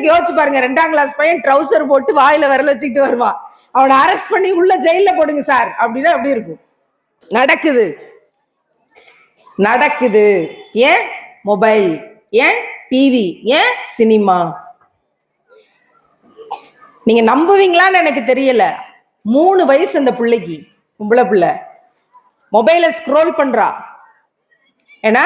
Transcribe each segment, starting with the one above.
இருக்கு யோசிச்சு பாருங்க ரெண்டாம் கிளாஸ் பையன் ட்ரௌசர் போட்டு வாயில விரல வச்சுக்கிட்டு வருவான் அவனை அரெஸ்ட் பண்ணி உள்ள ஜெயில போடுங்க சார் அப்படின்னா அப்படி இருக்கும்? நடக்குது. நடக்குது. ஏன்? மொபைல் ஏன்? டிவி ஏன்? சினிமா நீங்க நம்புவீங்களான்னு எனக்கு தெரியல. மூணு வயசு அந்த பிள்ளைக்கு பொம்பளை பிள்ளை. மொபைலை ஸ்க்ரோல் பண்றா. ஏன்னா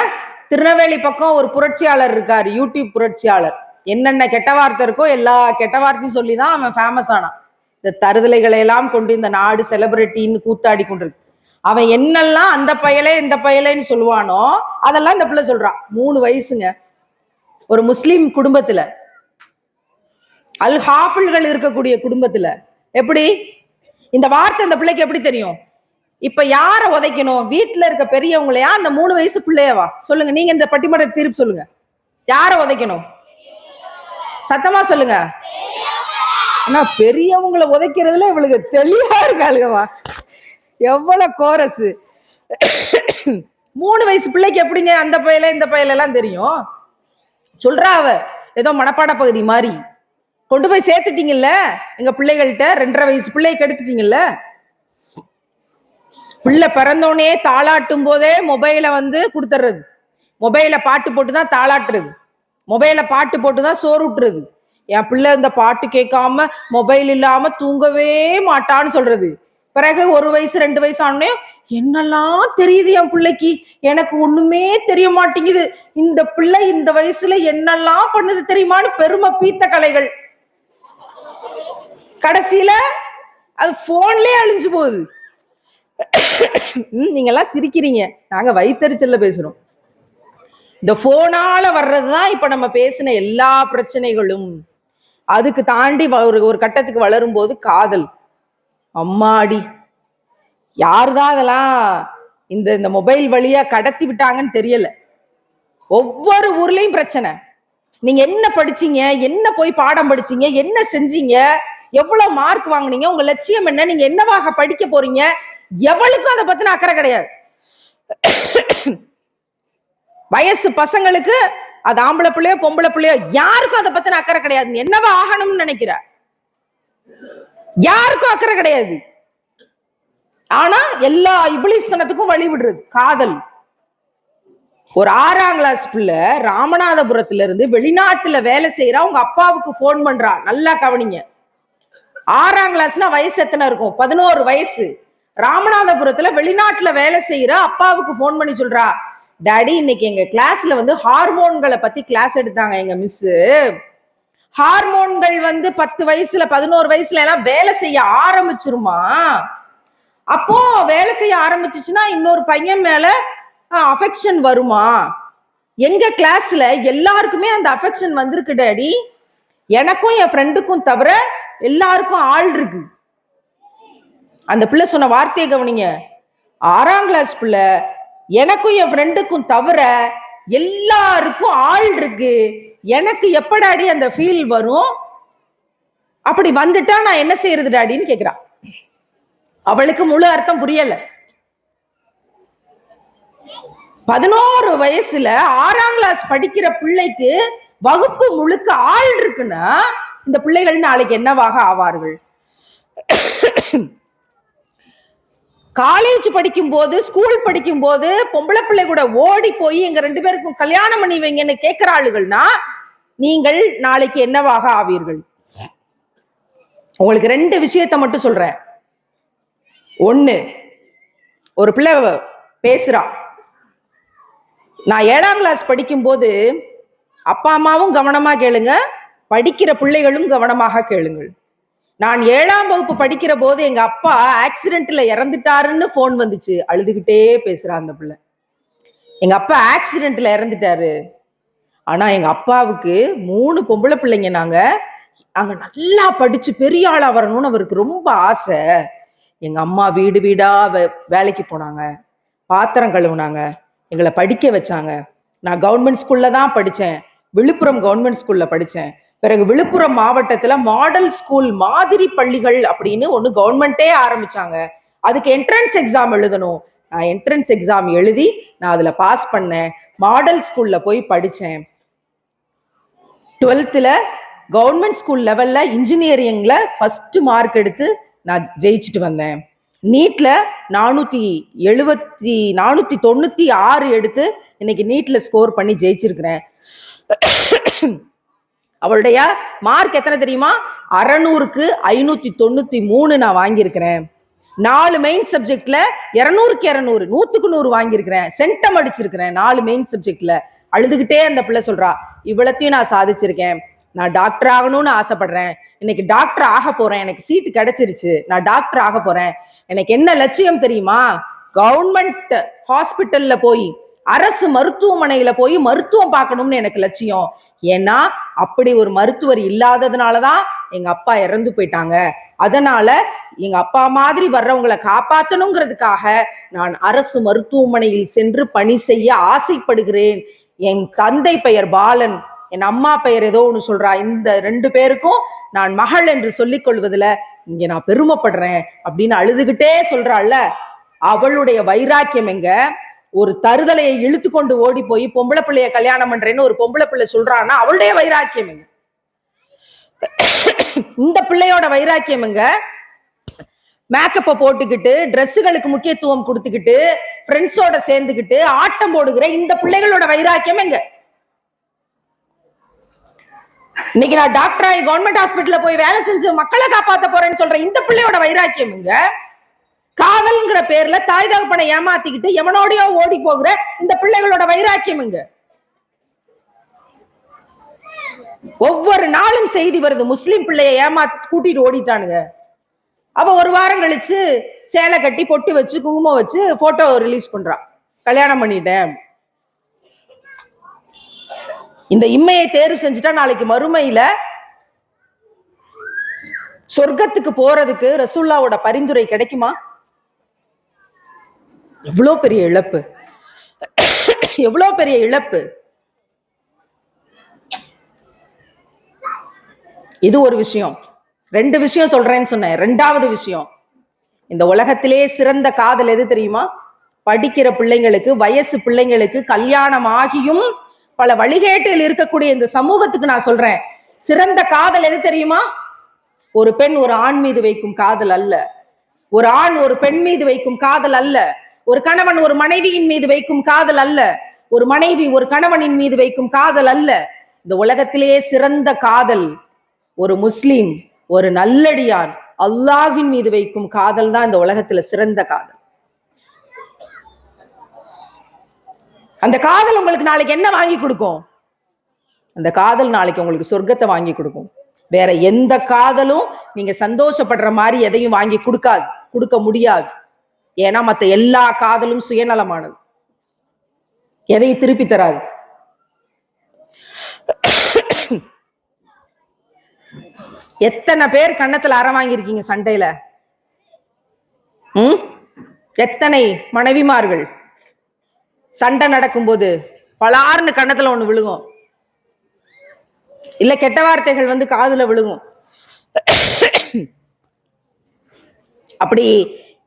திருநெல்வேலி பக்கம் ஒரு புரட்சியாளர் இருக்காரு யூடியூப் புரட்சியாளர். என்னென்ன கெட்ட வார்த்தை இருக்கோ எல்லா கெட்ட வார்த்தையும் சொல்லி தான் அவன் ஃபேமஸ் ஆனான். இந்த தருதலைகளை எல்லாம் கொண்டு இந்த நாடு செலிபிரிட்டின்னு கூத்தாடி கொண்டிருக்கு. அவன் என்னெல்லாம் அந்த பயலே இந்த பயலேன்னு சொல்லுவானோ அதெல்லாம் இந்த பிள்ளை சொல்றான். மூணு வயசுங்க. ஒரு முஸ்லீம் குடும்பத்துல அல் ஹாஃபிள்கள் இருக்கக்கூடிய குடும்பத்துல எப்படி? இந்த வார்த்தை இந்த பிள்ளைக்கு எப்படி தெரியும்? இப்ப யார உதைக்கணும்? வீட்டுல இருக்க பெரியவங்களையா? அந்த மூணு வயசு பிள்ளையவா? சொல்லுங்க நீங்க இந்த பட்டிமன்ற தீர்ப்பு சொல்லுங்க. யார உதைக்கணும்? சத்தமா சொல்லுங்க. ஆனா பெரியவங்களை உதைக்கிறதுல இவளுக்கு தெளிவா இருக்காளுங்கம்மா. எவ்வளவு கோரஸ் மூணு வயசு பிள்ளைக்கு எப்படிங்க அந்த பையல இந்த பையல எல்லாம் தெரியும்? சொல்றா அவ ஏதோ மனப்பாட பகுதி மாதிரி. கொண்டு போய் சேர்த்துட்டீங்கல்ல எங்க பிள்ளைகள்கிட்ட ரெண்டரை வயசு பிள்ளைய கெடுத்துட்டீங்கல்ல? பிள்ளை பிறந்தோடனே தாளாட்டும் போதே மொபைலை வந்து கொடுத்துட்றது மொபைலை பாட்டு போட்டு தான் தாளாட்டுறது. மொபைலை பாட்டு போட்டு தான் சோறு விட்டுறது என் பிள்ளை இந்த பாட்டு கேட்காம மொபைல் இல்லாம தூங்கவே மாட்டான்னு சொல்றது. பிறகு ஒரு வயசு ரெண்டு வயசு ஆனே என்னெல்லாம் தெரியுது என் பிள்ளைக்கு? எனக்கு ஒண்ணுமே தெரிய மாட்டேங்குது. இந்த பிள்ளை இந்த வயசுல என்னெல்லாம் பண்ணுது தெரியுமான்னு பெருமை பீத்த கலைகள். கடைசியில அது போன்லயே அழிஞ்சு போகுது. ம், நீங்கெல்லாம் சிரிக்கிறீங்க. நாங்க வயித்தறிச்சல்ல பேசுறோம். இந்த ஃபோனால வர்றது தான் இப்போ நம்ம பேசின எல்லா பிரச்சனைகளும். அதுக்கு தாண்டி வ- ஒரு ஒரு கட்டத்துக்கு வளரும் போது காதல். அம்மாடி. யாருதான் அதெல்லாம் இந்த இந்த மொபைல் வழியா கடத்தி விட்டாங்கன்னு தெரியல. ஒவ்வொரு ஊர்லயும் பிரச்சனை. நீங்க என்ன படிச்சீங்க என்ன போய் பாடம் படிச்சீங்க என்ன செஞ்சீங்க எவ்வளவு மார்க் வாங்குனீங்க உங்க லட்சியம் என்ன நீங்க என்னவாக படிக்க போறீங்க எவளுக்கும் அதை பத்தின அக்கறை கிடையாது. வயசு பசங்களுக்கு அது ஆம்பளை பிள்ளையோ பொம்பளை பிள்ளையோ யாருக்கும் அதை பத்தின அக்கறை கிடையாது. என்னவா ஆகணும்னு நினைக்கிற? யாருக்கும் அக்கறை கிடையாது. ஆனா எல்லா இபிலிசனத்துக்கும் வழி விடுறது காதல். ஒரு ஆறாம் கிளாஸ் பிள்ளை ராமநாதபுரத்துல இருந்து வெளிநாட்டுல வேலை செய்யறா உங்க அப்பாவுக்கு ஃபோன் பண்றா. நல்லா கவனிங்க. ஆறாம் கிளாஸ்னா வயசு எத்தனை இருக்கும்? பதினோரு வயசு. ராமநாதபுரத்துல வெளிநாட்டுல வேலை செய்யற அப்பாவுக்கு ஃபோன் பண்ணி சொல்றா. டாடி இன்னைக்கு எங்க கிளாஸ்ல வந்து ஹார்மோன்களை பத்தி கிளாஸ் எடுத்தாங்க எங்க மிஸ் ஹார்மோன்கள் வந்து பத்து வயசுல பதினோரு வயசுல எல்லாம் வேலை செய்ய ஆரம்பிச்சிருமா? அப்போ வேலை செய்ய ஆரம்பிச்சிச்சுன்னா இன்னொரு பையன் மேல அஃபெக்ஷன் வருமா? எங்க கிளாஸ்ல எல்லாருக்குமே அந்த அஃபெக்ஷன் வந்திருக்கு டாடி எனக்கும் என் ஃப்ரெண்டுக்கும் தவிர எல்லாருக்கும் ஆள் இருக்கு. அந்த பிள்ளை சொன்ன வார்த்தையை கவனிங்க. ஆறாம் கிளாஸ் பிள்ளை எனக்கும் என் ஃப்ரெண்டுக்கும் தவிர எல்லாருக்கும் ஆள் இருக்கு. எனக்கு எப்படாடி அந்த ஃபீல் வரும்? அப்படி வந்துட்டா நான் என்ன செய்யறது டாடின்னு கேக்குறான் அவளுக்கு முழு அர்த்தம் புரியல. பதினோரு வயசுல ஆறாம் கிளாஸ் படிக்கிற பிள்ளைக்கு வகுப்பு முழுக்க ஆள் இருக்குன்னா இந்த பிள்ளைகள் நாளைக்கு என்னவாக ஆவார்கள்? காலேஜ் படிக்கும் போது ஸ்கூல் படிக்கும் போது பொம்பளை பிள்ளை கூட ஓடி போய் எங்க ரெண்டு பேருக்கும் கல்யாணம் பண்ணி வைங்கன்னு கேட்கிற ஆளுகள்னா நீங்கள் நாளைக்கு என்னவாக ஆவீர்கள்? உங்களுக்கு ரெண்டு விஷயத்த மட்டும் சொல்றேன். ஒண்ணு ஒரு பிள்ளை பேசுறா. நான் ஏழாம் கிளாஸ் படிக்கும்போது அப்பா அம்மாவும் கவனமா கேளுங்க படிக்கிற பிள்ளைகளும் கவனமாக கேளுங்கள். நான் ஏழாம் வகுப்பு படிக்கிற போது எங்க அப்பா ஆக்சிடென்ட்ல இறந்துட்டாருன்னு ஃபோன் வந்துச்சு. அழுதுகிட்டே பேசுறா அந்த பிள்ளை. எங்க அப்பா ஆக்சிடென்ட்ல இறந்துட்டாரு. ஆனா எங்க அப்பாவுக்கு மூணு பொம்பளை பிள்ளைங்க நாங்க. அங்க நல்லா படிச்சு பெரிய ஆளா வரணும்னு அவருக்கு ரொம்ப ஆசை. எங்க அம்மா வீடு வீடா வே- வேலைக்கு போனாங்க. பாத்திரம் கழுவுனாங்க. எங்களை படிக்க வச்சாங்க. நான் கவர்மெண்ட் ஸ்கூல்ல தான் படித்தேன் விழுப்புரம் கவர்மெண்ட் ஸ்கூல்ல படித்தேன் பிறகு விழுப்புரம் மாவட்டத்துல மாடல் ஸ்கூல் மாதிரி பள்ளிகள் அப்படின்னு ஒண்ணு கவர்மெண்ட்டே ஆரம்பிச்சாங்க. அதுக்கு என்ட்ரன்ஸ் எக்ஸாம் எழுதணும். நான் என்ட்ரன்ஸ் எக்ஸாம் எழுதி நான் அதுல பாஸ் பண்ணேன். மாடல் ஸ்கூல்ல போய் படிச்சேன். டுவெல்த்தில் கவர்மெண்ட் ஸ்கூல் லெவல்ல இன்ஜினியரிங்ல ஃபர்ஸ்ட் மார்க் எடுத்து நான் ஜெயிச்சுட்டு வந்தேன். நீட்ல நானூத்தி எழுபத்தி நானூத்தி தொண்ணூத்தி ஆறு எடுத்து இன்னைக்கு நீட்ல ஸ்கோர் பண்ணி ஜெயிச்சிருக்கிறேன். அவளுடைய மார்க் எத்தனை தெரியுமா? அறநூறுக்கு ஐநூத்தி தொண்ணூத்தி மூணு நான் வாங்கியிருக்கிறேன். நாலு மெயின் சப்ஜெக்ட்ல இருநூறுக்கு இரநூறு நூத்துக்கு நூறு வாங்கியிருக்கிறேன். சென்டம் அடிச்சிருக்கிறேன் நாலு மெயின் சப்ஜெக்ட்ல அழுதுகிட்டே அந்த பிள்ளை சொல்றா இவ்வளத்தையும் நான் சாதிச்சிருக்கேன். நான் டாக்டர் ஆகணும்னு ஆசைப்படுறேன். இன்னைக்கு டாக்டர் ஆக போறேன். எனக்கு சீட்டு கிடைச்சிருச்சு. நான் டாக்டர் ஆக போறேன். எனக்கு என்ன லட்சியம் தெரியுமா? கவர்மெண்ட் ஹாஸ்பிட்டல்ல போய் அரசு மருத்துவமனையில போய் மருத்துவம் பார்க்கணும்னு எனக்கு லட்சியம். ஏன்னா அப்படி ஒரு மருத்துவர் இல்லாததுனாலதான் எங்க அப்பா இறந்து போயிட்டாங்க. அதனால எங்க அப்பா மாதிரி வர்றவங்களை காப்பாத்தணுங்கிறதுக்காக நான் அரசு மருத்துவமனையில் சென்று பணி செய்ய ஆசைப்படுகிறேன். என் தந்தை பெயர் பாலன். என் அம்மா பெயர் ஏதோ ஒன்று சொல்றா. இந்த ரெண்டு பேருக்கும் நான் மகள் என்று சொல்லிக் கொள்வதில் இங்க நான் பெருமைப்படுறேன் அப்படின்னு அழுதுகிட்டே சொல்றாள்ல. அவளுடைய வைராக்கியம் எங்க? ஒரு தருதலையை இழுத்து கொண்டு ஓடி போய் பொம்பளை பிள்ளைய கல்யாணம் பண்றேன்னு ஒரு பொம்பளை பிள்ளை சொல்றான்னா அவளுடைய வைராக்கியம் எங்க? இந்த பிள்ளையோட வைராக்கியம் எங்க? மேக்கப்பை போட்டுக்கிட்டு ட்ரெஸ்ஸுகளுக்கு முக்கியத்துவம் கொடுத்துக்கிட்டு ஃப்ரெண்ட்ஸோட சேர்ந்துக்கிட்டு ஆட்டம் போடுகிற இந்த பிள்ளைகளோட வைராக்கியம் எங்க? இன்னைக்கு நான் டாக்டர் ஆகி கவர்மெண்ட் ஹாஸ்பிட்டல்ல போய் வேலை செஞ்சு மக்களை காப்பாத்த போறேன்னு சொல்ற இந்த பிள்ளையோட வைராக்கியம் எங்க? காதல்ங்கிற பேர்ல தாய் தகப்பனை ஏமாத்திக்கிட்டு எவனோடையோ ஓடி போகிற இந்த பிள்ளைகளோட வைராக்கியம் இங்க. ஒவ்வொரு நாளும் செய்தி வருது. முஸ்லிம் பிள்ளைய ஏமாத்தி கூட்டிட்டு ஓடிட்டானுங்க. அப்ப ஒரு வாரம் கழிச்சு சேலை கட்டி பொட்டு வச்சு குங்குமம் வச்சு போட்டோ ரிலீஸ் பண்றான் கல்யாணம் பண்ணிட்டேன். இந்த இம்மையை தேர்வு செஞ்சுட்டா நாளைக்கு மறுமையில சொர்க்கத்துக்கு போறதுக்கு ரசூல்லாவோட பரிந்துரை கிடைக்குமா? எவ்வளோ பெரிய இழப்பு? எவ்வளோ பெரிய இழப்பு? இது ஒரு விஷயம். ரெண்டு விஷயம் சொல்றேன்னு சொன்னேன். ரெண்டாவது விஷயம். இந்த உலகத்திலே சிறந்த காதல் எது தெரியுமா? படிக்கிற பிள்ளைங்களுக்கு வயசு பிள்ளைங்களுக்கு கல்யாணம் ஆகியும் பல வழிகேட்டில் இருக்கக்கூடிய இந்த சமூகத்துக்கு நான் சொல்றேன். சிறந்த காதல் எது தெரியுமா? ஒரு பெண் ஒரு ஆண் மீது வைக்கும் காதல் அல்ல. ஒரு ஆண் ஒரு பெண் மீது வைக்கும் காதல் அல்ல. ஒரு கணவன் ஒரு மனைவியின் மீது வைக்கும் காதல் அல்ல. ஒரு மனைவி ஒரு கணவனின் மீது வைக்கும் காதல் அல்ல. இந்த உலகத்திலேயே சிறந்த காதல் ஒரு முஸ்லீம் ஒரு நல்லடியார் அல்லாஹின் மீது வைக்கும் காதல் தான் இந்த உலகத்துல சிறந்த காதல். அந்த காதல் உங்களுக்கு நாளைக்கு என்ன வாங்கி கொடுக்கும்? அந்த காதல் நாளைக்கு உங்களுக்கு சொர்க்கத்தை வாங்கி கொடுக்கும். வேற எந்த காதலும் நீங்க சந்தோஷப்படுற மாதிரி எதையும் வாங்கி கொடுக்காது கொடுக்க முடியாது. ஏன்னா மத்த எல்லா காதலும் சுயநலமானது. எதையும் திருப்பி தராது. எத்தனை பேர் கன்னத்துல அற வாங்கியிருக்கீங்க சண்டையில? உம் எத்தனை மனைவிமார்கள்? சண்டை நடக்கும்போது பலார்னு கன்னத்துல ஒண்ணு விழுகும். இல்ல கெட்ட வார்த்தைகள் வந்து காதுல விழுகும். அப்படி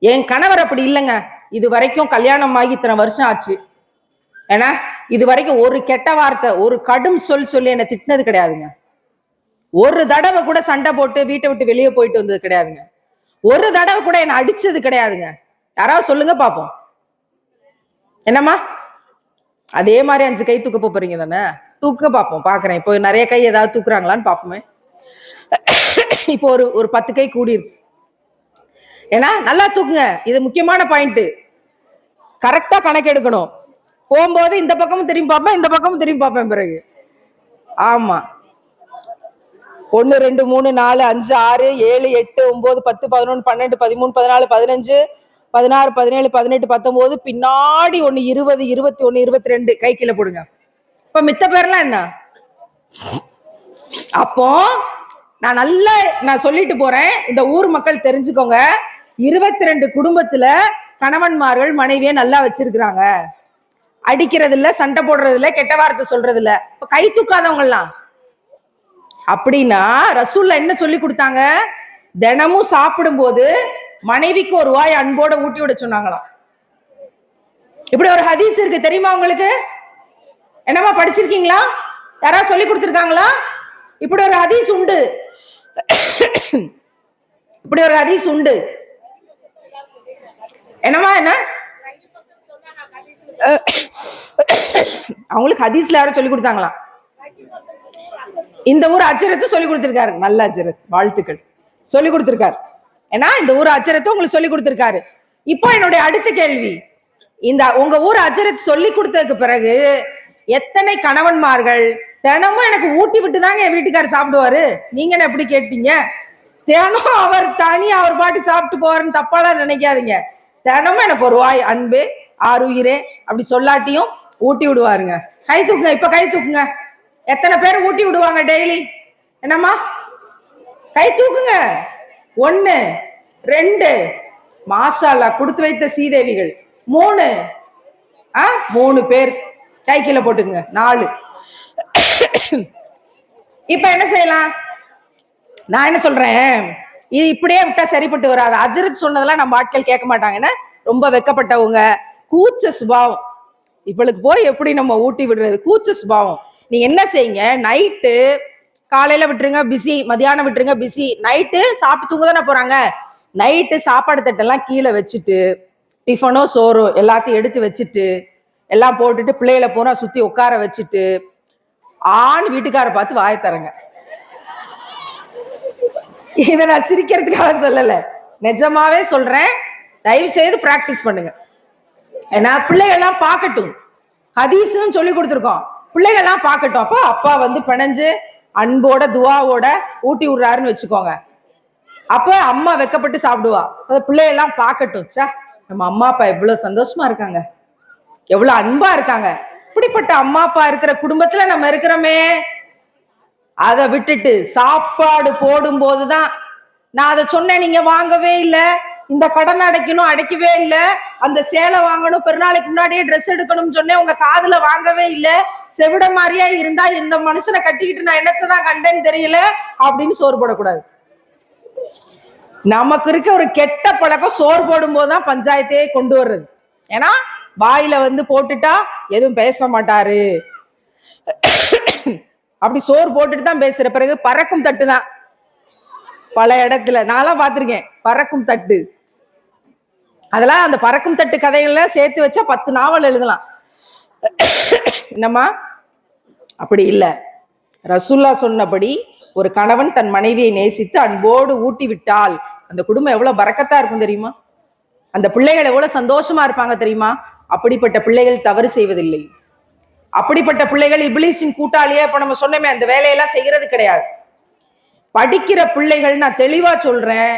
என் கணவர் அப்படி இல்லைங்க. இது வரைக்கும் கல்யாணம் ஆகி இத்தனை வருஷம் ஆச்சு. ஏன்னா இது வரைக்கும் ஒரு கெட்ட வார்த்தை ஒரு கடும் சொல் சொல்லி என்னை திட்டினது கிடையாதுங்க. ஒரு தடவை கூட சண்டை போட்டு வீட்டை விட்டு வெளியே போயிட்டு வந்தது கிடையாதுங்க. ஒரு தடவை கூட என்னை அடிச்சது கிடையாதுங்க. யாராவது சொல்லுங்க பார்ப்போம் என்னம்மா? அதே மாதிரி அஞ்சு கை தூக்க போறீங்க தானே? தூக்க பார்ப்போம் பாக்குறேன். இப்போ நிறைய கை ஏதாவது தூக்குறாங்களான்னு பார்ப்போமே இப்போ ஒரு ஒரு பத்து கை கூடி இருக்கு. ஏன்னா நல்லா தூக்குங்க. இது முக்கியமான பாயிண்ட் கரெக்டா கணக்கு எடுக்கணும். போகும்போது இந்த பக்கமும் திரும்பி பார்ப்பேன் இந்த பக்கமும் திரும்பி பார்ப்பேன் பிறகு. ஆமா. ஒன்று ரெண்டு மூணு நாலு அஞ்சு ஆறு ஏழு எட்டு ஒம்பது பத்து பதினொன்று பன்னெண்டு பதிமூணு பதினாலு பதினஞ்சு பதினாறு பதினேழு பதினெட்டு பத்தொம்போது பின்னாடி ஒன்று இருபது இருபத்தி ஒன்று இருபத்தி ரெண்டு. கை கீழே போடுங்க. இப்போ மித்த பேர்லாம் என்ன? அப்போ நான் நல்லா நான் சொல்லிட்டு போறேன். இந்த ஊர் மக்கள் தெரிஞ்சுக்கோங்க. இருபத்தி ரெண்டு குடும்பத்துல கணவன்மார்கள் மனைவியை நல்லா வச்சிருக்கிறாங்க. அடிக்கிறது இல்ல சண்டை போடுறது இல்ல கெட்ட வார்த்தை சொல்றது இல்ல இப்ப கை தூக்காதவங்கலாம் அப்படின்னா ரசூல்ல என்ன சொல்லி கொடுத்தாங்க? தினமும் சாப்பிடும்போது மனைவிக்கு ஒரு வாய் அன்போட ஊட்டி விட சொன்னாங்களாம். இப்படி ஒரு ஹதீஸ் இருக்கு தெரியுமா உங்களுக்கு? என்னமா படிச்சிருக்கீங்களா? யாராவது சொல்லி கொடுத்துருக்காங்களா? இப்படி ஒரு ஹதீஸ் உண்டு. இப்படி ஒரு ஹதீஸ் உண்டு. என்னமா என்ன? அவங்களுக்கு ஹதீஸ்ல யாரும் சொல்லி கொடுத்தாங்களா? இந்த ஊர் அச்சரத்து சொல்லி கொடுத்திருக்காரு. நல்ல அச்சரத் வாழ்த்துக்கள். சொல்லி கொடுத்திருக்காரு. ஏன்னா இந்த ஊர் அச்சரத்து உங்களுக்கு சொல்லி கொடுத்திருக்காரு. இப்போ என்னுடைய அடுத்த கேள்வி. இந்த உங்க ஊர் அச்சரத் சொல்லி கொடுத்ததுக்கு பிறகு எத்தனை கணவன்மார்கள் தினமும் எனக்கு ஊட்டி விட்டு தாங்க என் வீட்டுக்காரர் சாப்பிடுவாரு? நீங்க என்ன எப்படி கேட்டீங்க? தினம் அவர் தனி அவர் பாட்டு சாப்பிட்டு போவாருன்னு தப்பாலாம் நினைக்காதீங்க. தினமும் எனக்கு ஒரு வாய் அன்பு ஆறுயிரே அப்படி சொல்லாட்டியும் ஊட்டி விடுவாருங்க. கை தூக்குங்க இப்ப கை தூக்குங்க. எத்தனை பேர் ஊட்டி விடுவாங்க டெய்லி என்னம்மா? கை தூக்குங்க. ஒன்று ரெண்டு மாஷால்லா கொடுத்து வைத்த சீதேவிகள் மூணு ஆ மூணு பேர். கை கீழே போட்டுக்குங்க. நாலு. இப்ப என்ன செய்யலாம்? நான் என்ன சொல்றேன்? இது இப்படியே விட்டா சரிப்பட்டு வராது. அஜரத் சொன்னதெல்லாம் நம்ம ஆட்கள் கேட்க மாட்டாங்கன்னா ரொம்ப வெக்கப்பட்டவங்க. கூச்ச சுபாவம். இவளுக்கு போய் எப்படி நம்ம ஊட்டி விடுறது? கூச்ச சுபாவம். நீ என்ன செய்யுங்க? நைட்டு காலையில விட்டுருங்க பிஸி மதியானம் விட்டுருங்க பிஸி நைட்டு சாப்பிட்டு தூங்க தானே போறாங்க நைட்டு சாப்பாடு தட்டெல்லாம் கீழே வச்சுட்டு டிஃபனோ சோறோ எல்லாத்தையும் எடுத்து வச்சுட்டு எல்லாம் போட்டுட்டு பிள்ளைகளை பூரா சுத்தி உட்கார வச்சுட்டு ஆண் வீட்டுக்கார பார்த்து வாயை தரங்க இதை நான் சிரிக்கிறதுக்காக சொல்லலை. நிஜமாவே சொல்றேன். தயவு செய்து பிராக்டிஸ் பண்ணுங்க. ஏன்னா பிள்ளைகள்லாம் பார்க்கட்டும். ஹதீஸ்னு சொல்லி கொடுத்துருக்கோம். பிள்ளைகள்லாம் பார்க்கட்டும். அப்போ அப்பா வந்து பிணைஞ்சு அன்போட துவாவோட ஊட்டி விடுறாருன்னு வச்சுக்கோங்க. அப்போ அம்மா வெக்கப்பட்டு சாப்பிடுவா. அதை பிள்ளைகள்லாம் பார்க்கட்டும். சா நம்ம அம்மா அப்பா எவ்வளோ சந்தோஷமா இருக்காங்க. எவ்வளோ அன்பா இருக்காங்க. இப்படிப்பட்ட அம்மா அப்பா இருக்கிற குடும்பத்துல நம்ம இருக்கிறோமே. அதை விட்டுட்டு சாப்பாடு போடும்போது தான் நான் அதை சொன்னேன் நீங்க வாங்கவே இல்லை. இந்த கடன் அடைக்கணும் அடைக்கவே இல்லை. அந்த சேலை வாங்கணும் பெருநாளைக்கு முன்னாடியே ட்ரெஸ் எடுக்கணும்னு சொன்னேன். உங்க காதுல வாங்கவே இல்லை. செவிட மாதிரியா இருந்தா இந்த மனுஷனை கட்டிக்கிட்டு நான் என்னத்தை தான் கண்டேன்னு தெரியல அப்படின்னு சோறு போடக்கூடாது. நமக்கு இருக்க ஒரு கெட்ட பழக்கம் சோறு போடும் தான் பஞ்சாயத்தையே கொண்டு வர்றது. ஏன்னா வாயில வந்து போட்டுட்டா எதுவும் பேச மாட்டாரு. அப்படி சோறு போட்டுட்டு தான் பேசுற. பிறகு பறக்கும் தட்டு தான். பல இடத்துல. நான்லாம் பார்த்துருக்கேன். பறக்கும் தட்டு. அதெல்லாம் அந்த பறக்கும் தட்டு கதைகள்லாம் சேர்த்து வச்சா பத்து நாவல் எழுதலாம். என்னம்மா? அப்படி இல்லை. ரசுல்லா சொன்னபடி ஒரு கணவன் தன் மனைவியை நேசித்து அன்போடு ஊட்டி விட்டால் அந்த குடும்பம் எவ்வளவு பறக்கத்தா இருக்கும் தெரியுமா? அந்த பிள்ளைகள் எவ்வளவு சந்தோஷமா இருப்பாங்க தெரியுமா? அப்படிப்பட்ட பிள்ளைகள் தவறு செய்வதில்லை. அப்படிப்பட்ட பிள்ளைகள் இபிலிஸின் கூட்டாளியே. இப்ப நம்ம சொன்னோமே அந்த வேலையெல்லாம் செய்யறது கிடையாது. படிக்கிற பிள்ளைகள் நான் தெளிவா சொல்றேன்.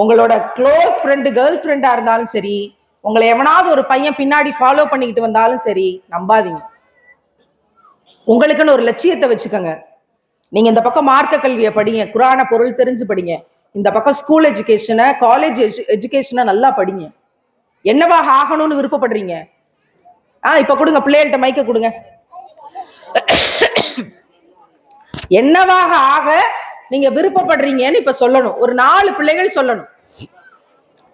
உங்களோட க்ளோஸ் ஃப்ரெண்டு கேர்ள் ஃப்ரெண்டா இருந்தாலும் சரி உங்களை எவனாவது ஒரு பையன் பின்னாடி ஃபாலோ பண்ணிக்கிட்டு வந்தாலும் சரி நம்பாதீங்க. உங்களுக்குன்னு ஒரு லட்சியத்தை வச்சுக்கோங்க. நீங்க இந்த பக்கம் மார்க்க கல்வியை படிங்க குரான பொருள் தெரிஞ்சு படிங்க. இந்த பக்கம் ஸ்கூல் எஜுகேஷனை காலேஜ் எஜு எஜுகேஷனை நல்லா படிங்க. என்னவாக ஆகணும்னு விருப்பப்படுறீங்க? ஆ இப்ப கொடுங்க பிள்ளைகள்கிட்ட மைக்க கொடுங்க. என்னவாக ஆக நீங்க விருப்பப்படுறீங்கன்னு இப்ப சொல்லணும். ஒரு நாலு பிள்ளைகள் சொல்லணும்.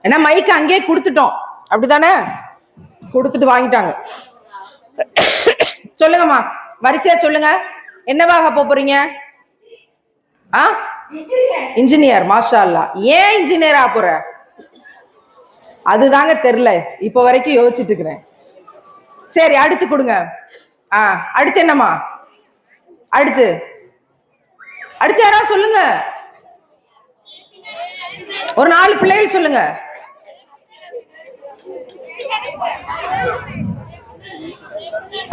ஏன்னா மைக் அங்கேயே கொடுத்துட்டோம். அப்படிதானே கொடுத்துட்டு வாங்கிட்டாங்க. சொல்லுங்கம்மா வரிசையா சொல்லுங்க. என்னவாக போறீங்க? ஆ? இன்ஜினியர் மாஷா அல்லா ஏன் இன்ஜினியர் ஆ போற? அதுதாங்க தெரில இப்ப வரைக்கும் யோசிச்சுட்டு இருக்கிறேன். சரி அடுத்து கொடுங்க. ஆ அடுத்து என்னம்மா? அடுத்து. அடுத்து யாராவது சொல்லுங்க. ஒரு நாலு பிள்ளைகள் சொல்லுங்க.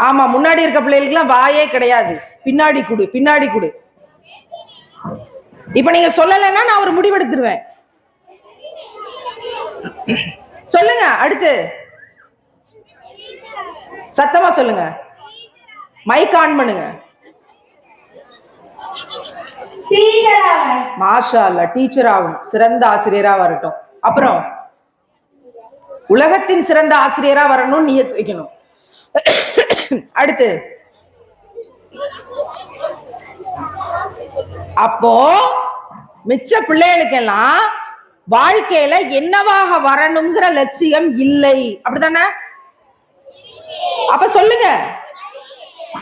ஆமா முன்னாடி இருக்க பிள்ளைகளுக்குலாம் வாயே கிடையாது. பின்னாடி குடு பின்னாடி குடு. இப்ப நீங்க சொல்லலைன்னா நான் ஒரு முடிவெடுத்துருவேன். சொல்லுங்க அடுத்து. சத்தமா சொல்லுங்க. மைக் ஆன் பண்ணுங்க. மாஷா அல்ல டீச்சர் ஆகும் சிறந்த ஆசிரியரா வரட்டும். அப்புறம் உலகத்தின் சிறந்த ஆசிரியரா வரணும்னு நியத் வைக்கணும். அடுத்து அப்போ மிச்ச பிள்ளைகளுக்கெல்லாம் வாழ்க்கையில என்னவாக வரணுங்கிற லட்சியம் இல்லை. அப்படிதானே அப்ப சொல்லுங்க.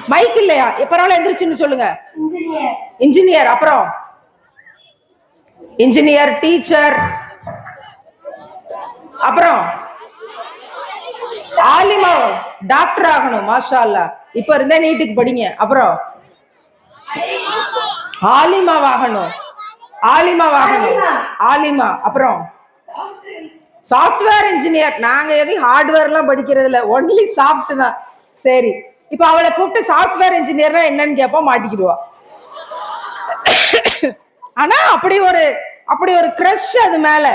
மைக் இல்லையா? பரவாயில்ல எந்திரிச்சுன்னு சொல்லுங்க. இன்ஜினியர் அப்புறம்? இன்ஜினியர் டீச்சர் அப்புறம்? ஆலிமா டாக்டர் ஆகணும் மாஷா அல்லாஹ் இப்ப இருந்தே நீட்டுக்கு படிங்க. அப்புறம்? ஆலிமாவாகணும். ஆலிமாவாகணும். ஆலிமா அப்புறம்? சாஃப்ட்வேர் இன்ஜினியர் நாங்க எதையும் ஹார்ட்வேர்லாம் படிக்கிறது இல்லை. ஒன்லி சாஃப்ட் தான். சரி. இப்ப அவளை கூப்பிட்டு சாஃப்ட்வேர் இன்ஜினியர்னா என்னன்னு கேப்பா மாட்டிக்கிடுவா. ஆனா அப்படி ஒரு அப்படி ஒரு க்ரஷ் அது மேல.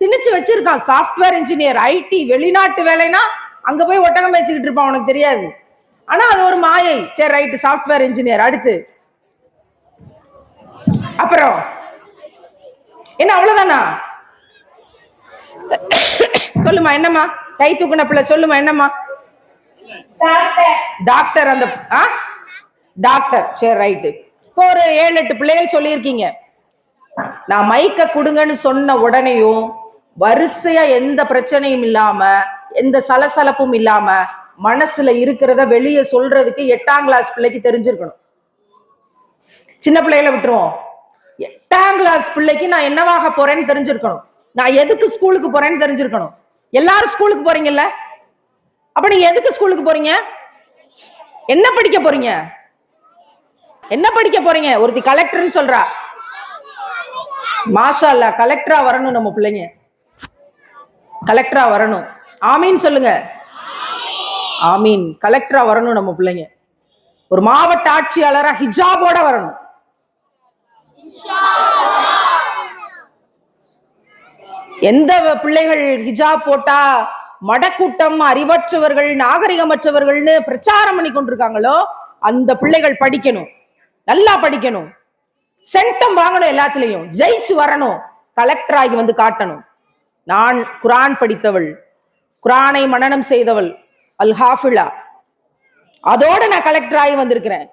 திணிச்சு வச்சிருக்கான் சாஃப்ட்வேர் இன்ஜினியர் ஐடி வெளிநாட்டு வேலைனா அங்க போய் ஒட்டகம் வச்சுக்கிட்டு இருப்பான் உனக்கு தெரியாது. ஆனா அது ஒரு மாயை. சரி ரைட்டு சாஃப்ட்வேர் இன்ஜினியர் அடுத்து. அப்புறம். என்ன அவ்வளவுதானா? சொல்லுமா என்னம்மா? கை தூக்குன பிள்ளை சொல்லுமா என்னம்மா? டாக்டர் அந்த ஆ? டாக்டர் சரி ரைட்டு இப்போ ஒரு ஏழு எட்டு பிள்ளைகள் சொல்லியிருக்கீங்க. நான் மைக்க கொடுங்கன்னு சொன்ன உடனேயும் வரிசையா எந்த பிரச்சனையும் இல்லாம எந்த சலசலப்பும் இல்லாம மனசுல இருக்கிறத வெளியே சொல்றதுக்கு எட்டாம் கிளாஸ் பிள்ளைக்கு தெரிஞ்சிருக்கணும். சின்ன பிள்ளைகளை விட்டுருவோம். எட்டாம் கிளாஸ் பிள்ளைக்கு நான் என்னவாக போறேன்னு தெரிஞ்சிருக்கணும். நான் எதுக்கு ஸ்கூலுக்கு போறேன்னு தெரிஞ்சிருக்கணும். எல்லாரும் ஸ்கூலுக்கு போறீங்கல்ல? அப்ப நீங்க எதுக்கு ஸ்கூலுக்கு போறீங்க? என்ன படிக்க போறீங்க? என்ன படிக்க போறீங்க? ஒருத்தி கலெக்டர்னு சொல்றா. மாஷா அல்ல கலெக்டரா வரணும் நம்ம பிள்ளைங்க. கலெக்டரா வரணும். ஆமீன் சொல்லுங்க. ஆமீன். கலெக்டரா வரணும் நம்ம பிள்ளைங்க. ஒரு மாவட்ட ஆட்சியாளரா ஹிஜாபோட வரணும். எந்த பிள்ளைகள் ஹிஜாப் போட்டா மடக்கூட்டம் அறிவற்றவர்கள் நாகரிகமற்றவர்கள்னு பிரச்சாரம் பண்ணி கொண்டிருக்காங்களோ அந்த பிள்ளைகள் படிக்கணும். நல்லா படிக்கணும். சென்டம் வாங்கணும் எல்லாத்துலயும். ஜெயிச்சு வரணும். கலெக்டர் ஆகி வந்து காட்டணும். நான் குரான் படித்தவள். குரானை மனனம் செய்தவள். அல் ஹாஃபிலா அதோட நான் கலெக்டர் ஆகி வந்திருக்கிறேன்.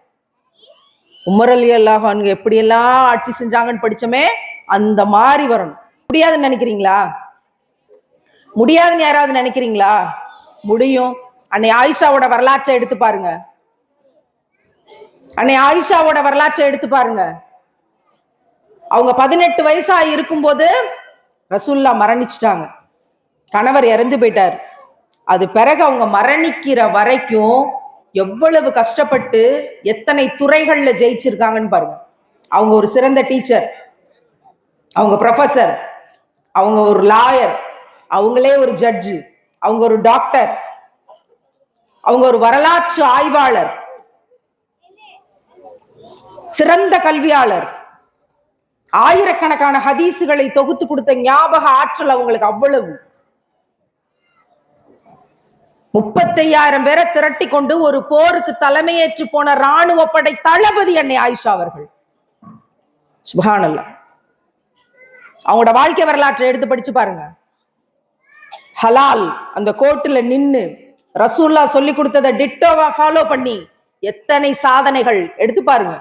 உமர் அலி அல்லாஹான் எப்படியெல்லாம் ஆட்சி செஞ்சாங்கன்னு படிச்சோமே அந்த மாதிரி வரணும். முடியாதுன்னு நினைக்கிறீங்களா? முடியாதுன்னு யாராவது நினைக்கிறீங்களா? முடியும். அன்னை ஆயிஷாவோட வரலாற்றை எடுத்து பாருங்க. அன்னை ஆயிஷாவோட வரலாற்றை எடுத்து பாருங்க. அவங்க பதினெட்டு வயசா இருக்கும்போது ரசூல்லா மரணிச்சிட்டாங்க. கணவர் இறந்து போயிட்டார். அது பிறகு அவங்க மரணிக்கிற வரைக்கும் எவ்வளவு கஷ்டப்பட்டு எத்தனை துறைகள்ல ஜெயிச்சிருக்காங்கன்னு பாருங்க. அவங்க ஒரு சிறந்த டீச்சர். அவங்க ப்ரொஃபசர் அவங்க ஒரு லாயர் அவங்களே ஒரு ஜட்ஜு அவங்க ஒரு டாக்டர் அவங்க ஒரு வரலாற்று ஆய்வாளர் சிறந்த கல்வியாளர். ஆயிரக்கணக்கான ஹதீசுகளை தொகுத்து கொடுத்த ஞாபக ஆற்றல் அவங்களுக்கு அவ்வளவு. முப்பத்தையாயிரம் பேரை திரட்டி கொண்டு ஒரு போருக்கு தலைமையேற்று போன ராணுவ படை தளபதி அன்னை ஆயிஷா அவர்கள். சுபஹானல்லா. அவங்களோட வாழ்க்கை வரலாற்றை எடுத்து படிச்சு பாருங்க. ஹலால் அந்த கோர்ட்டில் நின்று ரசூல்லா சொல்லி கொடுத்ததை டிட்டோவா ஃபாலோ பண்ணி எத்தனை சாதனைகள் எடுத்து பாருங்க.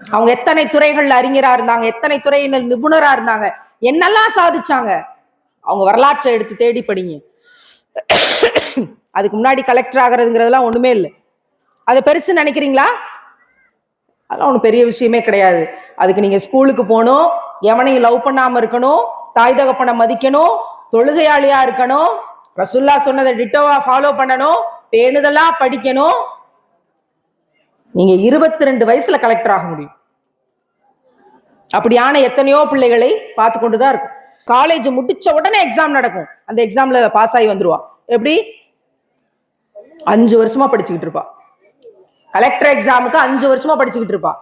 அவங்க எத்தனை துறைகள்ல அறிஞரா இருந்தாங்க எத்தனை துறையினர் நிபுணரா இருந்தாங்க என்னெல்லாம் சாதிச்சாங்க அவங்க வரலாற்றை எடுத்து தேடி படிங்க. அதுக்கு முன்னாடி கலெக்டர் ஆகிறதுங்கிறதுலாம் ஒண்ணுமே இல்லை. அதை பெருசு நினைக்கிறீங்களா? அதெல்லாம் ஒன்றும் பெரிய விஷயமே கிடையாது. அதுக்கு நீங்கள் ஸ்கூலுக்கு போகணும் எவனையும் லவ் பண்ணாமல் இருக்கணும் தாய் தகப்பனை மதிக்கணும் தொழுகையாளியாக இருக்கணும் ரசுல்லா சொன்னதை டிட்டோவா ஃபாலோ பண்ணணும் பேணுதலா படிக்கணும். நீங்க இருபத்தி ரெண்டு வயசுல கலெக்டர் ஆக முடியும். அப்படியான எத்தனையோ பிள்ளைகளை பார்த்து கொண்டு தான் இருக்கும். காலேஜ் முடிச்ச உடனே எக்ஸாம் நடக்கும். அந்த எக்ஸாம்ல பாஸ் ஆகி வந்துருவா. எப்படி? அஞ்சு வருஷமா படிச்சுக்கிட்டு இருப்பா. கலெக்டர் எக்ஸாமுக்கு அஞ்சு வருஷமா படிச்சுக்கிட்டு இருப்பா.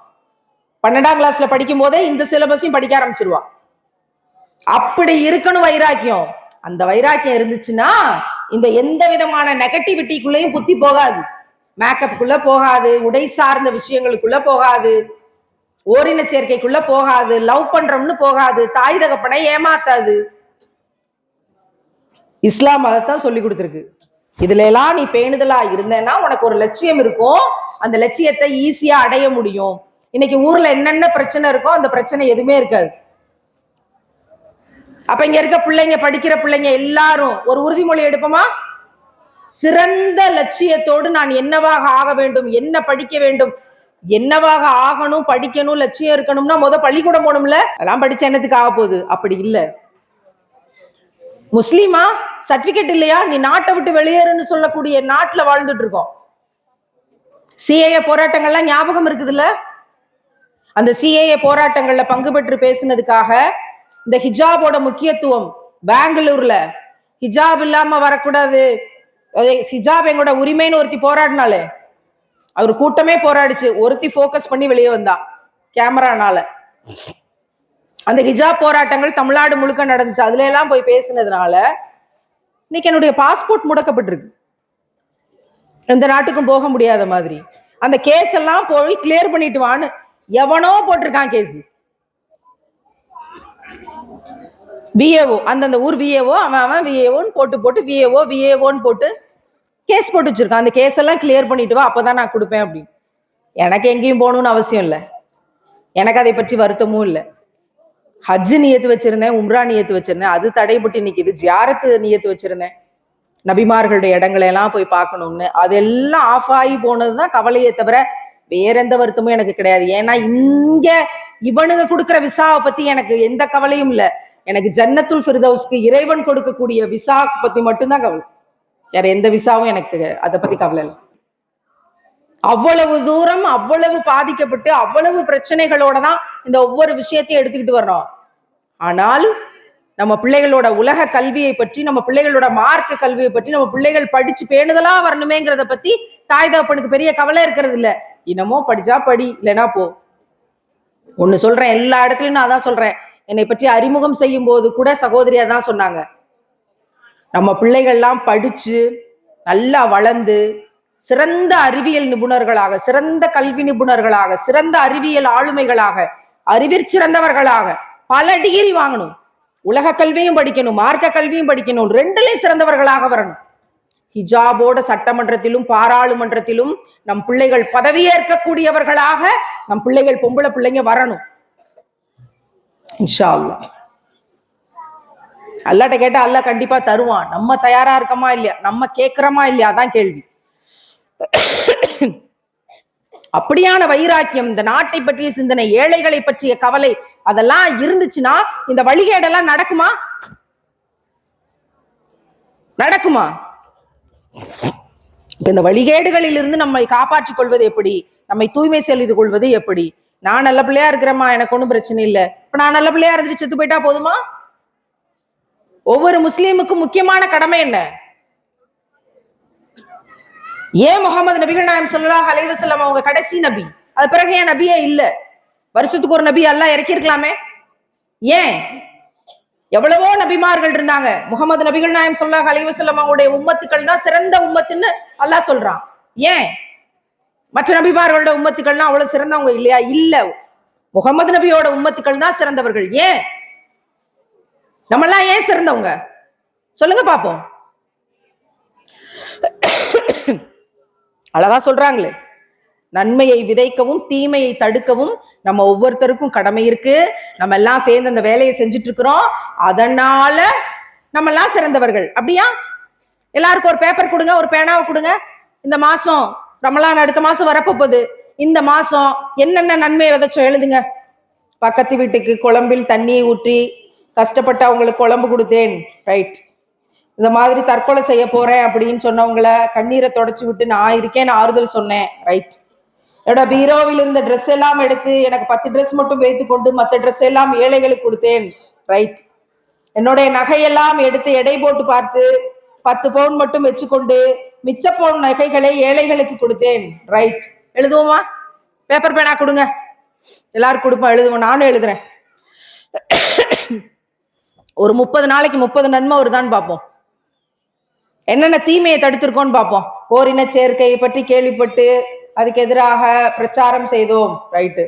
பன்னெண்டாம் கிளாஸ்ல படிக்கும் போதே இந்த சிலபஸையும் படிக்க ஆரம்பிச்சிருவா. அப்படி இருக்கணும் வைராக்கியம். அந்த வைராக்கியம் இருந்துச்சுன்னா இந்த எந்த விதமான நெகட்டிவிட்டிக்குள்ளேயும் புத்தி போகாது. மேக்கப்புக்குள்ள போகாது உடை சார்ந்த விஷயங்களுக்குள்ள போகாது. ஓரின சேர்க்கைக்குள்ள போகாது லவ் பண்றோம்னு போகாது தாய் தகப்பனை ஏமாத்தாது. இஸ்லாம் மதத்தான் சொல்லி கொடுத்துருக்கு. இதுல எல்லாம் நீ பேணுதலா இருந்தேன்னா உனக்கு ஒரு லட்சியம் இருக்கும். அந்த லட்சியத்தை ஈஸியா அடைய முடியும். இன்னைக்கு ஊர்ல என்னென்ன பிரச்சனை இருக்கோ அந்த பிரச்சனை எதுவுமே இருக்காது. அப்ப இங்க இருக்க பிள்ளைங்க படிக்கிற பிள்ளைங்க எல்லாரும் ஒரு உறுதிமொழி எடுப்போமா? சிறந்த லட்சியத்தோடு நான் என்னவாக ஆக வேண்டும்? என்ன படிக்க வேண்டும்? என்னவாக ஆகணும்? படிக்கணும்? லட்சியம் இருக்கணும்னா முத பள்ளிக்கூடம் போகணும்ல? அதெல்லாம் படிச்ச என்னத்துக்கு ஆக போகுது? அப்படி இல்ல. முஸ்லீமா? சர்டிபிகேட் இல்லையா? நீ நாட்டை விட்டு வெளியேறுன்னு சொல்லக்கூடிய நாட்டுல வாழ்ந்துட்டு இருக்கோம். சிஏஏ போராட்டங்கள்லாம் ஞாபகம் இருக்குதுல்ல? அந்த சிஏஏ போராட்டங்கள்ல பங்கு பெற்று பேசினதுக்காக இந்த ஹிஜாபோட முக்கியத்துவம் பெங்களூர்ல. ஹிஜாப் இல்லாம வரக்கூடாது. ஹிஜாப் எங்களோட உரிமைன்னு ஒருத்தி போராடினாலே அவர் கூட்டமே போராடிச்சு. ஒருத்தி ஃபோக்கஸ் பண்ணி வெளியே வந்தா கேமரானால. அந்த ஹிஜாப் போராட்டங்கள் தமிழ்நாடு முழுக்க நடந்துச்சு. அதுல எல்லாம் போய் பேசினதுனால இன்னைக்கு என்னுடைய பாஸ்போர்ட் முடக்கப்பட்டிருக்கு. எந்த நாட்டுக்கும் போக முடியாத மாதிரி. அந்த கேஸ் எல்லாம் போய் கிளியர் பண்ணிட்டு வான்னு எவனோ போட்டிருக்கான் கேஸ் விஏஓ அந்தந்த ஊர் விஏஓ அவன் அவன் விஏஓன்னு போட்டு போட்டு விஏஓ விஏஓன்னு போட்டு கேஸ் போட்டு வச்சிருக்கான். அந்த கேஸ் எல்லாம் கிளியர் பண்ணிட்டு வா அப்பதான் நான் கொடுப்பேன் அப்படின்னு. எனக்கு எங்கேயும் போகணும்னு அவசியம் இல்லை. எனக்கு அதை பற்றி வருத்தமும் இல்லை. ஹஜ்ஜு நியத்து வச்சிருந்தேன் உம்ரா நியத்து வச்சிருந்தேன். அது தடைபட்டு நிற்கிது ஜியாரத்து நியத்து வச்சிருந்தேன். நபிமார்களுடைய இடங்களை எல்லாம் போய் பார்க்கணும்னு. அதெல்லாம் ஆஃப் ஆகி போனதுதான் கவலையே தவிர வேற எந்த வருத்தமும் எனக்கு கிடையாது. ஏன்னா இங்க இவனுங்க கொடுக்குற விசாவை பத்தி எனக்கு எந்த கவலையும் இல்லை. எனக்கு ஜன்னத்துல் ஃபிர்தவுஸ்க்கு இறைவன் கொடுக்கக்கூடிய விசா பத்தி மட்டும்தான் கவலை. வேற எந்த விசாவும் எனக்கு அதை பத்தி கவலை இல்லை. அவ்வளவு தூரம் அவ்வளவு பாதிக்கப்பட்டு அவ்வளவு பிரச்சனைகளோட தான் இந்த ஒவ்வொரு விஷயத்தையும் எடுத்துக்கிட்டு வர்றோம். ஆனால் நம்ம பிள்ளைகளோட உலக கல்வியை பற்றி நம்ம பிள்ளைகளோட மார்க்க கல்வியை பற்றி நம்ம பிள்ளைகள் படிச்சு பேணுதலா வரணுமேங்கிறத பத்தி தாய் தகப்பனுக்கு பெரிய கவலை இருக்கிறது இல்ல. இன்னமோ படிச்சா படி இல்லைன்னா போ. ஒன்னு சொல்றேன் எல்லா இடத்துலயும் நான் தான் சொல்றேன். என்னை பற்றி அறிமுகம் செய்யும் போது கூட சகோதரியா தான் சொன்னாங்க. நம்ம பிள்ளைகள்லாம் படிச்சு நல்லா வளர்ந்து சிறந்த அறிவியல் நிபுணர்களாக சிறந்த கல்வி நிபுணர்களாக சிறந்த அறிவியல் ஆளுமைகளாக அறிவிற் சிறந்தவர்களாக பல டிகிரி வாங்கணும். உலக கல்வியும் படிக்கணும் மார்க்க கல்வியும் படிக்கணும் ரெண்டுலையும் சிறந்தவர்களாக வரணும். ஹிஜாபோட சட்டமன்றத்திலும் பாராளுமன்றத்திலும் நம் பிள்ளைகள் பதவியேற்கக்கூடியவர்களாக நம் பிள்ளைகள் பொம்பளை பிள்ளைங்க வரணும். இன்ஷா அல்லாட்ட கேட்டா அல்ல கண்டிப்பா தருவான். நம்ம தயாரா இருக்கமா இல்லையா? நம்ம கேக்குறோமா இல்லையா? அதான் கேள்வி. அப்படியான வைராக்கியம் இந்த நாட்டை பற்றிய சிந்தனை ஏழைகளை பற்றிய கவலை அதெல்லாம் இருந்துச்சுன்னா இந்த வழிகேடெல்லாம் நடக்குமா? நடக்குமா? இப்ப இந்த வழிகேடுகளில் இருந்து நம்மை காப்பாற்றிக் கொள்வது எப்படி? நம்மை தூய்மை செய்து கொள்வது எப்படி? நான் நல்ல பிள்ளையா இருக்கிறேம்மா எனக்கு ஒன்றும் பிரச்சனை இல்லை. இப்ப நான் நல்ல பிள்ளையா இருந்துட்டு செத்து போயிட்டா போதுமா? ஒவ்வொரு முஸ்லீமுக்கும் முக்கியமான கடமை என்ன? ஏன் முகமது நபிகள் நாயம் சொல்லலாம் அலைஹி அவங்க கடைசி நபி? அது பிறகு ஏன் நபியே இல்லை? வருஷத்துக்கு ஒரு நபி எல்லாம் இறக்கியிருக்கலாமே? ஏன்? எவ்வளவோ நபிமார்கள் இருந்தாங்க. முகமது நபிகள் நாயம் ஸல்லல்லாஹு அலைஹி அவங்களுடைய உம்மத்துக்கள் தான் சிறந்த உம்மத்துன்னு அல்லாஹ் சொல்றான். ஏன்? மற்ற நபிமார்களோட உம்மத்துக்கள்னா அவ்வளவு சிறந்தவங்க இல்லையா? இல்ல. முகமது நபியோட உம்மத்துக்கள் தான் சிறந்தவர்கள். ஏன்? நம்மெல்லாம் ஏன் சிறந்தவங்க? சொல்லுங்க பாப்போம். அழகா சொல்றாங்களே. நன்மையை விதைக்கவும் தீமையை தடுக்கவும் நம்ம ஒவ்வொருத்தருக்கும் கடமை இருக்கு. நம்ம எல்லாம் சேர்ந்து அந்த வேலையை செஞ்சுட்டு இருக்கிறோம் அதனால நம்ம எல்லாம் சிறந்தவர்கள். அப்படியா? எல்லாருக்கும் ஒரு பேப்பர் கொடுங்க ஒரு பேனாவை கொடுங்க. இந்த மாசம் ரமலான் அடுத்த மாசம் வரப்போகுது. இந்த மாசம் என்னென்ன நன்மையை விதைச்சோம் எழுதுங்க. பக்கத்து வீட்டுக்கு குழம்பில் தண்ணியை ஊற்றி கஷ்டப்பட்டு அவங்களுக்கு குழம்பு கொடுத்தேன். ரைட் இந்த மாதிரி தற்கொலை செய்ய போறேன் அப்படின்னு சொன்னவங்கள கண்ணீரை தொடச்சு விட்டு நான் இருக்கேன் ஆறுதல் சொன்னேன். ரைட் என்னோட பீரோவில் இருந்த ட்ரெஸ் எல்லாம் எடுத்து எனக்கு பத்து ட்ரெஸ் மட்டும் வைத்து கொண்டு மற்ற ட்ரெஸ் எல்லாம் ஏழைகளுக்கு கொடுத்தேன். ரைட் என்னுடைய நகையெல்லாம் எடுத்து எடை போட்டு பார்த்து பத்து பவுன் மட்டும் வச்சுக்கொண்டு மிச்ச பவுன் நகைகளை ஏழைகளுக்கு கொடுத்தேன். ரைட் எழுதுவோமா? பேப்பர் பேனா கொடுங்க. எல்லாரும் கொடுப்போம் எழுதுவோம். நானும் எழுதுறேன். ஒரு முப்பது நாளைக்கு முப்பது நன்மை வருதான்னு பார்ப்போம். என்னென்ன தீமையை தடுத்திருக்கோம்னு பார்ப்போம். ஓரின சேர்க்கையை பற்றி கேள்விப்பட்டு அதுக்கு எதிராக பிரச்சாரம் செய்தோம் ரைட்டு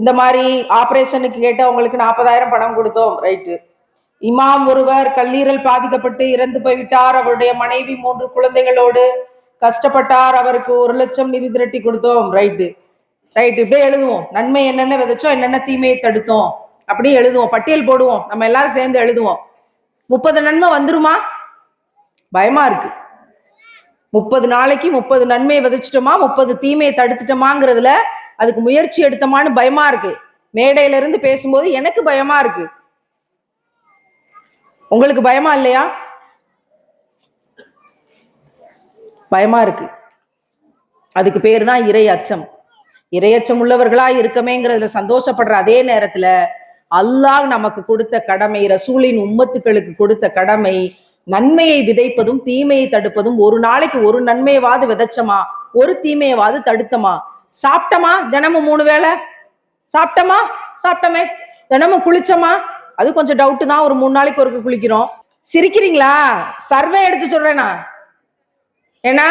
இந்த மாதிரி ஆபரேஷனுக்கு கேட்டு அவங்களுக்கு நாற்பதாயிரம் பணம் கொடுத்தோம் ரைட்டு இமாம் ஒருவர் கல்லீரல் பாதிக்கப்பட்டு இறந்து போய்விட்டார். அவருடைய மனைவி மூன்று குழந்தைகளோடு கஷ்டப்பட்டார். அவருக்கு ஒரு லட்சம் நிதி திரட்டி கொடுத்தோம் ரைட்டு ரைட் இப்படியே எழுதுவோம். நன்மை என்னென்ன விதைச்சோம் என்னென்ன தீமையை தடுத்தோம். அப்படியே எழுதுவோம். பட்டியல் போடுவோம். நம்ம எல்லாரும் சேர்ந்து எழுதுவோம். முப்பது நன்மை வந்துருமா? பயமா இருக்கு. முப்பது நாளைக்கு முப்பது நன்மையை விதைச்சிட்டோமா முப்பது தீமையை தடுத்துட்டோமாங்கிறதுல அதுக்கு முயற்சி எடுத்தோமான்னு பயமா இருக்கு. மேடையில இருந்து பேசும்போது எனக்கு பயமா இருக்கு. உங்களுக்கு பயமா இல்லையா? பயமா இருக்கு. அதுக்கு பேர் தான் இறை அச்சம். இரையச்சம் உள்ளவர்களா இருக்கமேங்கிறதுல சந்தோஷப்படுற அதே நேரத்துல அல்லாஹ் நமக்கு கொடுத்த கடமை ரசூலின் உம்மத்துக்களுக்கு கொடுத்த கடமை நன்மையை விதைப்பதும் தீமையை தடுப்பதும் ஒரு நாளைக்கு ஒரு நன்மையவாது விதைச்சமா? ஒரு தீமையவாது தடுத்தமா? சாப்பிட்டமா தினமும் மூணு வேளை? சாப்பிட்டமா? சாப்பிட்டமே. தினமும் குளிச்சமா? அது கொஞ்சம் டவுட்டு தான். ஒரு மூணு நாளைக்கு ஒருக்கு குளிக்கிறோம். சிரிக்கிறீங்களா? சர்வே எடுத்து சொல்றேனா ஏன்னா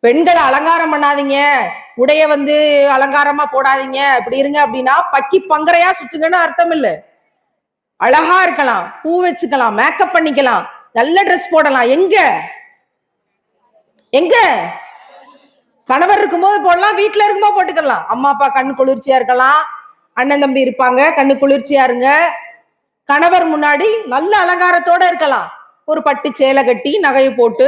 பெண்களை அலங்காரம் பண்ணாதீங்க. உடைய வந்து அலங்காரமா போடாதீங்க. இப்படி இருங்க அப்படின்னா பக்கி பங்கரையா சுத்துங்கன்னு அர்த்தம் இல்லை. அழகா இருக்கலாம். பூ வச்சுக்கலாம். மேக்கப் பண்ணிக்கலாம். நல்ல ட்ரெஸ் போடலாம். எங்க? எங்க? கணவர் இருக்கும்போது போடலாம் வீட்டுல இருக்கும்போது போட்டுக்கலாம். அம்மா அப்பா கண்ணு குளிர்ச்சியா இருக்கலாம். அண்ணன் தம்பி இருப்பாங்க கண்ணு குளிர்ச்சியா இருங்க. கணவர் முன்னாடி நல்ல அலங்காரத்தோட இருக்கலாம். ஒரு பட்டு சேலை கட்டி நகையை போட்டு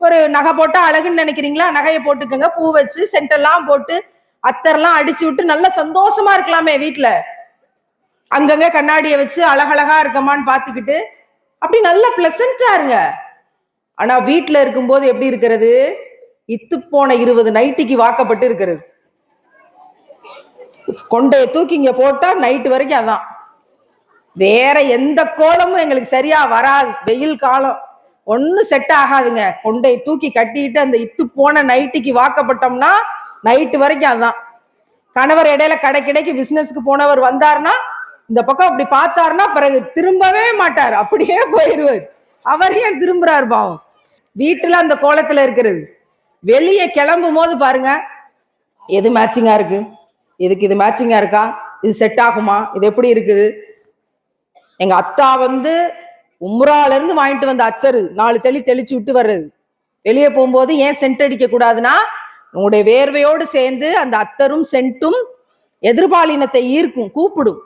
ஒரு நகை போட்டா அழகுன்னு நினைக்கிறீங்களா? நகையை போட்டுக்கோங்க. பூ வச்சு சென்டெல்லாம் போட்டு அத்தர்லாம் அடிச்சு விட்டு நல்ல சந்தோஷமா இருக்கலாமே வீட்டுல அங்கங்க கண்ணாடியை வச்சு அழகழகா இருக்கமான்னு பார்த்துக்கிட்டு அப்படி நல்லா பிளசண்டா இருங்க. ஆனா வீட்டுல இருக்கும்போது எப்படி இருக்கிறது? இத்து போன இருபது நைட்டிக்கு வாக்கப்பட்டு இருக்கிறது. கொண்டைய தூக்கி இங்க போட்டா நைட்டு வரைக்கும் அதான். வேற எந்த கோலமும் எங்களுக்கு சரியா வராது. வெயில் காலம். ஒன்றும் செட் ஆகாதுங்க. கொண்டை தூக்கி கட்டிட்டு அந்த இத்து போன நைட்டுக்கு வாக்கப்பட்டோம்னா நைட்டு வரைக்கும் அதான். கணவர் இடையில கடை கிடைக்கு பிசினஸ்க்கு போனவர் வந்தாருன்னா இந்த பக்கம் அப்படி பார்த்தாருன்னா பிறகு திரும்பவே மாட்டார். அப்படியே போயிடுவார். அவர் ஏன் திரும்புறாரு பாவம்? வீட்டுல அந்த கோலத்துல இருக்கிறது. வெளியே கிளம்பும் போது பாருங்க எது மேட்சிங்கா இருக்கு? எதுக்கு இது மேட்சிங்கா இருக்கா? இது செட் ஆகுமா? இது எப்படி இருக்குது? எங்க அத்தா வந்து உம்ரால இருந்து வாங்கிட்டு வந்த அத்தரு நாலு தெளி தெளிச்சு விட்டு வர்றது. வெளியே போகும்போது ஏன் சென்ட் அடிக்க கூடாதுன்னா உங்களுடைய வேர்வையோடு சேர்ந்து அந்த அத்தரும் சென்ட்டும் எதிர்பாலினத்தை ஈர்க்கும் கூப்பிடும்.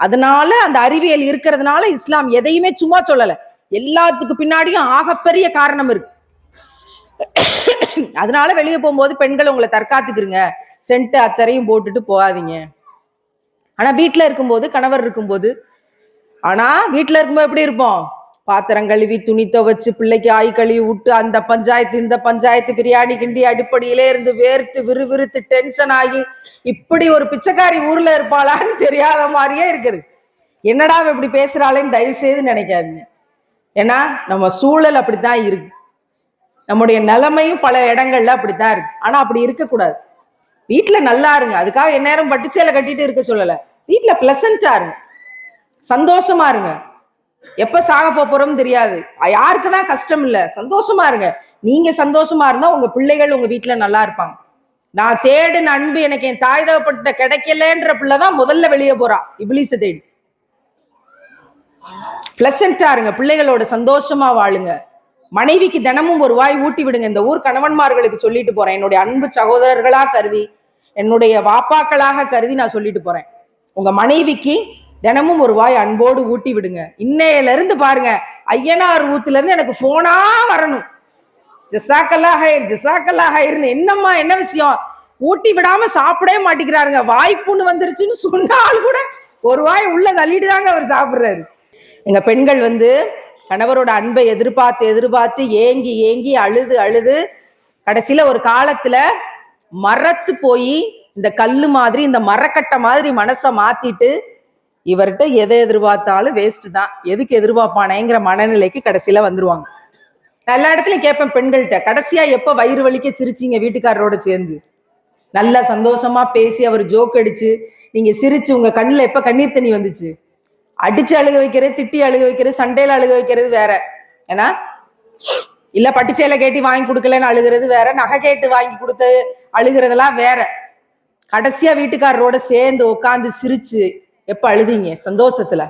அதனால அந்த அறிவியல் இருக்கிறதுனால இஸ்லாம் எதையுமே சும்மா சொல்லல. எல்லாத்துக்கு பின்னாடியும் ஆகப்பெரிய காரணம் இருக்கு. அதனால வெளியே போகும்போது பெண்கள் உங்களை தற்காத்துக்கிறங்க. சென்ட் அத்தரையும் போட்டுட்டு போகாதீங்க. ஆனா வீட்டுல இருக்கும்போது கணவர் இருக்கும்போது ஆனா வீட்டுல இருக்கும்போது எப்படி இருப்போம்? பாத்திரம் கழுவி துணி துவைச்சு பிள்ளைக்கு ஆய் கழுவி விட்டு அந்த பஞ்சாயத்து இந்த பஞ்சாயத்து பிரியாணி கிண்டி அடிப்படையிலே இருந்து வேர்த்து விறுவிறுத்து டென்ஷன் ஆகி இப்படி ஒரு பிச்சைக்காரி ஊர்ல இருப்பாளான்னு தெரியாத மாதிரியே இருக்குது. என்னடா இப்படி பேசுறாளேன்னு தயவு செய்து நினைக்காதீங்க. ஏன்னா நம்ம சூழல் அப்படித்தான் இருக்கு. நம்முடைய நிலைமையும் பல இடங்கள்ல அப்படித்தான் இருக்கு. ஆனா அப்படி இருக்கக்கூடாது. வீட்டுல நல்லா இருங்க. அதுக்காக எந்நேரம் பட்டுச்சேலை கட்டிட்டு இருக்க சொல்லல. வீட்டுல பிளசண்டா இருங்க. சந்தோஷமா இருங்க. எப்ப சாக போறோம்னு தெரியாது. யாருக்கு தான் கஷ்டம் இல்ல. சந்தோஷமா இருங்க. நீங்க சந்தோஷமா இருந்தா உங்க பிள்ளைகள் உங்க வீட்டுல நல்லா இருப்பாங்க. நான் தேடின அன்பு எனக்கு என் தாய் தகப்பட்ட கிடைக்கலன்ற பிள்ளைதான் முதல்ல வெளியே போறா. இபிலிச தேடி. பிளசண்டா இருங்க. பிள்ளைகளோட சந்தோஷமா வாழுங்க. மனைவிக்கு தினமும் ஒரு வாய் ஊட்டி விடுங்க. இந்த ஊர் கணவன்மார்களுக்கு சொல்லிட்டு போறேன். என்னுடைய அன்பு சகோதரர்களா கருதி என்னுடைய வாப்பாக்களாக கருதி நான் சொல்லிட்டு போறேன். உங்க மனைவிக்கு தினமும் ஒரு வாய் அன்போடு ஊட்டி விடுங்க. இன்னையில இருந்து பாருங்க ஐயனார் ஊத்துல இருந்து எனக்கு போனா வரணும். ஜசாக்கல்லா ஹயர் ஜசாக்கல்லா ஹயர்னு என்னம்மா என்ன விஷயம்? ஊட்டி விடாம சாப்பிடவே மாட்டேங்கிறாருங்க. வாய்ப்புன்னு வந்துருச்சுன்னு சொன்னால் கூட ஒரு வாய் உள்ள தள்ளிட்டு தாங்க அவர் சாப்பிடுறாரு. எங்க பெண்கள் வந்து கணவரோட அன்பை எதிர்பார்த்து எதிர்பார்த்து ஏங்கி ஏங்கி அழுது அழுது கடைசியில ஒரு காலத்துல மரத்து போய் இந்த கல்லு மாதிரி இந்த மரக்கட்டை மாதிரி மனசை மாத்திட்டு இவர்கிட்ட எதை எதிர்பார்த்தாலும் வேஸ்ட் தான். எதுக்கு எதிர்பார்ப்பானேங்கிற மனநிலைக்கு கடைசியில வந்துருவாங்க. நான் எல்லா இடத்துலயும் கேட்பேன் பெண்கள்கிட்ட கடைசியா எப்ப வயிறு வலிக்க சிரிச்சீங்க வீட்டுக்காரரோட சேர்ந்து? நல்லா சந்தோஷமா பேசி அவர் ஜோக் அடிச்சு நீங்க சிரிச்சு உங்க கண்ணுல எப்ப கண்ணீர் தண்ணி வந்துச்சு? அடிச்சு அழுக வைக்கிறது திட்டி அழுக வைக்கிறது சண்டையில அழுக வைக்கிறது வேற. ஏன்னா இல்ல பட்டுச்சேலை கேட்டி வாங்கி கொடுக்கலன்னு அழுகிறது வேற நகை கேட்டு வாங்கி கொடுத்து அழுகிறதெல்லாம் வேற. கடைசியா வீட்டுக்காரரோட சேர்ந்து உட்காந்து சிரிச்சு எப்போ அழுதீங்க? சந்தோஷத்தில்.